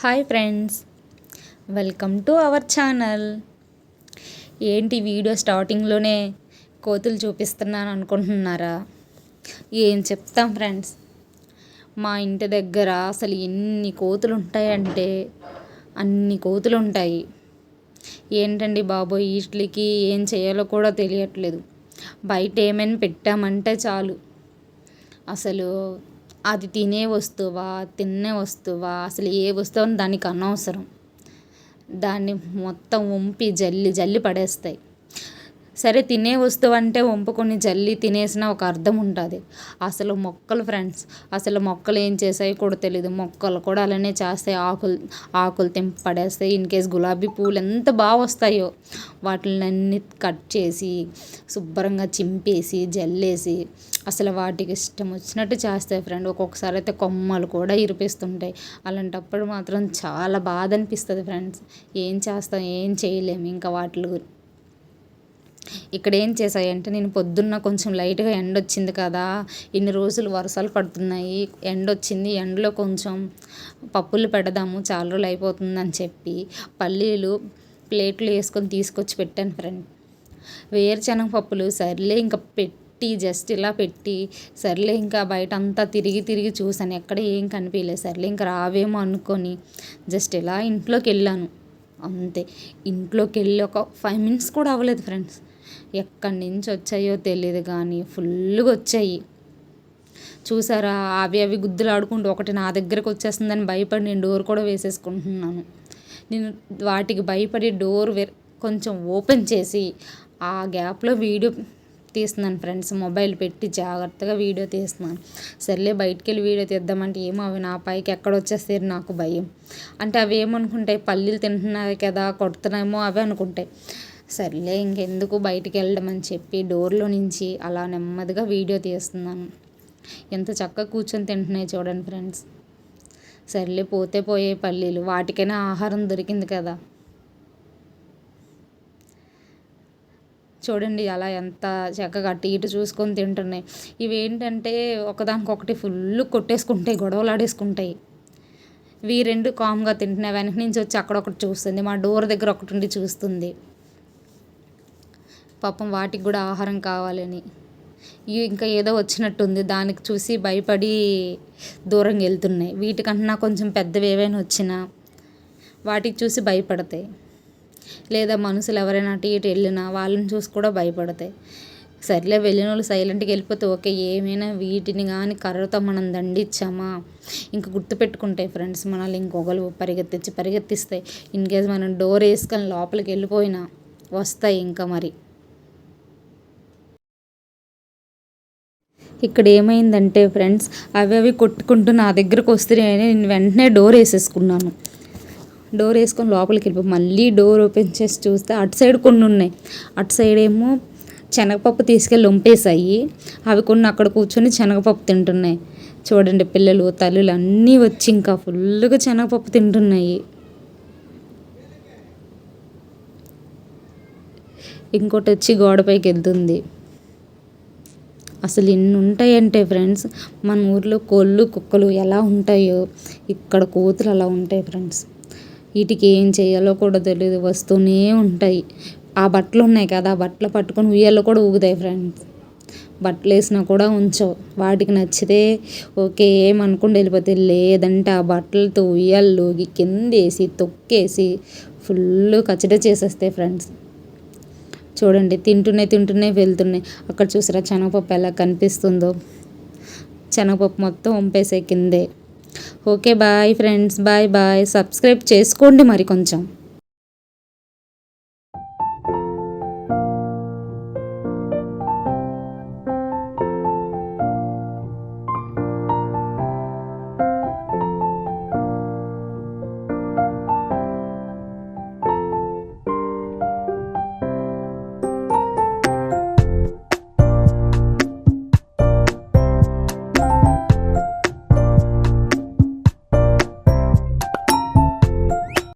Hi friends. Welcome to our channel. ఏంటి video స్టార్టింగ్లోనే కోతులు చూపిస్తున్నాను అనుకుంటున్నారా? ఏం చెప్తాం ఫ్రెండ్స్? మా ఇంటి దగ్గర అసలు ఎన్ని కోతులు ఉంటాయంటే అన్ని కోతులు ఉంటాయి ఏంటండి బాబోయ్ వీటికి ఏం చేయాలో కూడా తెలియట్లేదు. బయట ఏమైనా పెట్టామంటే చాలు. అసలు అది తినే వస్తువా తినే వస్తువా అసలు ఏ వస్తువు అని దానికి అనవసరం. దాన్ని మొత్తం వంపి జల్లి జల్లి పడేస్తాయి. సరే తినే వస్తువు అంటే వంపుకొని జల్లి తినేసిన ఒక అర్థం ఉంటుంది. అసలు మొక్కలు ఫ్రెండ్స్ అసలు మొక్కలు ఏం చేసాయి కూడా తెలియదు మొక్కలు కూడా అలానే చేస్తాయి. ఆకులు ఆకులు తెంపి పడేస్తాయి. ఇన్ కేస్ గులాబీ పూలు ఎంత బాగా వస్తాయో వాటిని అన్ని కట్ చేసి శుభ్రంగా చింపేసి జల్లేసి అసలు వాటికి ఇష్టం వచ్చినట్టు చేస్తాయి ఫ్రెండ్ ఒక్కొక్కసారి అయితే కొమ్మలు కూడా ఇరిపిస్తుంటాయి. అలాంటప్పుడు మాత్రం చాలా బాధ అనిపిస్తుంది ఫ్రెండ్స్ ఏం చేస్తాం? ఏం చేయలేము ఇంకా వాటి ఇక్కడ ఏం చేశాయంటే నేను పొద్దున్న కొంచెం లైట్గా ఎండ వచ్చింది కదా ఇన్ని రోజులు వర్షాలు పడుతున్నాయి ఎండ వచ్చింది ఎండలో కొంచెం పప్పులు పెడదాము చాలా రోజులు అయిపోతుందని చెప్పి పల్లీలు ప్లేట్లు వేసుకొని తీసుకొచ్చి పెట్టాను ఫ్రెండ్. వేరుశనగ పప్పులు సర్లే ఇంకా పెట్టి జస్ట్ ఇలా పెట్టి సర్లే ఇంకా బయట అంతా తిరిగి తిరిగి చూసాను ఎక్కడ ఏం కనిపించలేదు సర్లే ఇంకా రావేమో అనుకొని జస్ట్ ఇలా ఇంట్లోకి వెళ్ళాను. అంతే ఇంట్లోకి వెళ్ళి ఒక ఫైవ్ మినిట్స్ కూడా అవ్వలేదు ఫ్రెండ్స్. ఎక్కడి నుంచి వచ్చాయో తెలియదు కానీ ఫుల్గా వచ్చాయి. చూసారా? అవి అవి గుద్దులు ఆడుకుంటూ ఒకటి నా దగ్గరకు వచ్చేస్తుందని భయపడి నేను డోర్ కూడా వేసేసుకుంటున్నాను. నేను వాటికి భయపడి డోర్ కొంచెం ఓపెన్ చేసి ఆ గ్యాప్లో వీడియో తీస్తున్నాను ఫ్రెండ్స్. మొబైల్ పెట్టి జాగ్రత్తగా వీడియో తీస్తున్నాను. సర్లే బయటికి వెళ్ళి వీడియో తీద్దామంటే ఏమో అవి నా పైకి ఎక్కడ వచ్చేస్తారు నాకు భయం. అంటే అవి ఏమనుకుంటాయి? పల్లీలు తింటున్నాయి కదా కొడుతున్నాయేమో అవి అనుకుంటాయి. సర్లే ఇంకెందుకు బయటికి వెళ్ళడం అని చెప్పి డోర్లో నుంచి అలా నెమ్మదిగా వీడియో తీస్తున్నాను. ఎంత చక్కగా కూర్చొని తింటున్నాయి చూడండి ఫ్రెండ్స్. సర్లే పోతే పోయే పల్లీలు వాటికైనా ఆహారం దొరికింది కదా. చూడండి అలా ఎంత చక్కగా అటు ఇటు చూసుకొని తింటున్నాయి. ఇవి ఏంటంటే ఒకదానికొకటి ఫుల్ కొట్టేసుకుంటాయి గొడవలాడేసుకుంటాయి. వీ ఇవి రెండు కామ్గా తింటున్నాయి వెనక నుంచి వచ్చి అక్కడొకటి చూస్తుంది మా డోర్ దగ్గర ఒకటి ఉండి చూస్తుంది. పాపం వాటికి కూడా ఆహారం కావాలని. ఇంకా ఏదో వచ్చినట్టుంది. దానికి చూసి భయపడి దూరంగా వెళ్తున్నాయి. వీటికన్నా కొంచెం పెద్దవి ఏవైనా వచ్చినా వాటికి చూసి భయపడతాయి. లేదా మనుషులు ఎవరైనా అటు ఇటు వెళ్ళినా వాళ్ళని చూసి కూడా భయపడతాయి. సర్లే వెళ్ళిన వాళ్ళు సైలెంట్గా వెళ్ళిపోతే ఓకే ఏమైనా వీటిని కానీ కర్రతో మనం దండిచ్చామా? ఇంకా గుర్తుపెట్టుకుంటాయి ఫ్రెండ్స్. మనల్ని ఇంకొకరు పరిగెత్తించి పరిగెత్తిస్తాయి. ఇన్ కేస్ మనం డోర్ వేసుకొని లోపలికి వెళ్ళిపోయినా వస్తాయి ఇంకా మరి. ఇక్కడ ఏమైందంటే ఫ్రెండ్స్ అవి అవి కొట్టుకుంటూ నా దగ్గరకు వస్తున్నాయని నేను వెంటనే డోర్ వేసేసుకున్నాను. డోర్ వేసుకొని లోపలికి వెళ్ళిపో మళ్ళీ డోర్ ఓపెన్ చేసి చూస్తే అటు సైడ్ కొన్ని ఉన్నాయి. అటు సైడ్ ఏమో శనగపప్పు తీసుకెళ్ళి లొంపేశాయి. అవి కొన్ని అక్కడ కూర్చొని శనగపప్పు తింటున్నాయి. చూడండి పిల్లలు తల్లులు అన్నీ వచ్చి ఇంకా ఫుల్గా శనగపప్పు తింటున్నాయి. ఇంకోటి వచ్చి గోడపైకి వెళ్తుంది. అసలు ఎన్ని ఉంటాయంటే ఫ్రెండ్స్ మన ఊర్లో కోళ్ళు కుక్కలు ఎలా ఉంటాయో ఇక్కడ కోతులు అలా ఉంటాయి ఫ్రెండ్స్. వీటికి ఏం చేయాలో కూడా తెలియదు వస్తూనే ఉంటాయి. ఆ బట్టలు ఉన్నాయి కదా ఆ బట్టలు పట్టుకొని ఉయ్యాలో కూడా ఊగుతాయి ఫ్రెండ్స్. బట్టలు వేసినా కూడా ఉంచవు. వాటికి నచ్చితే ఓకే ఏమనుకుండా వెళ్ళిపోతే లేదంటే ఆ బట్టలతో ఉయ్యాలు కిందేసి తొక్కేసి ఫుల్ కచ్చట చేసేస్తాయి ఫ్రెండ్స్. చూడండి తింటూనే తింటూనే వెళ్తున్నాయి. అక్కడ చూసారా శనగపప్పు ఎలా కనిపిస్తుందో? శనగపప్పు మొత్తం వంపేసే కిందే. Okay bye friends bye bye. Subscribe చేసుకోండి మరి కొంచెం.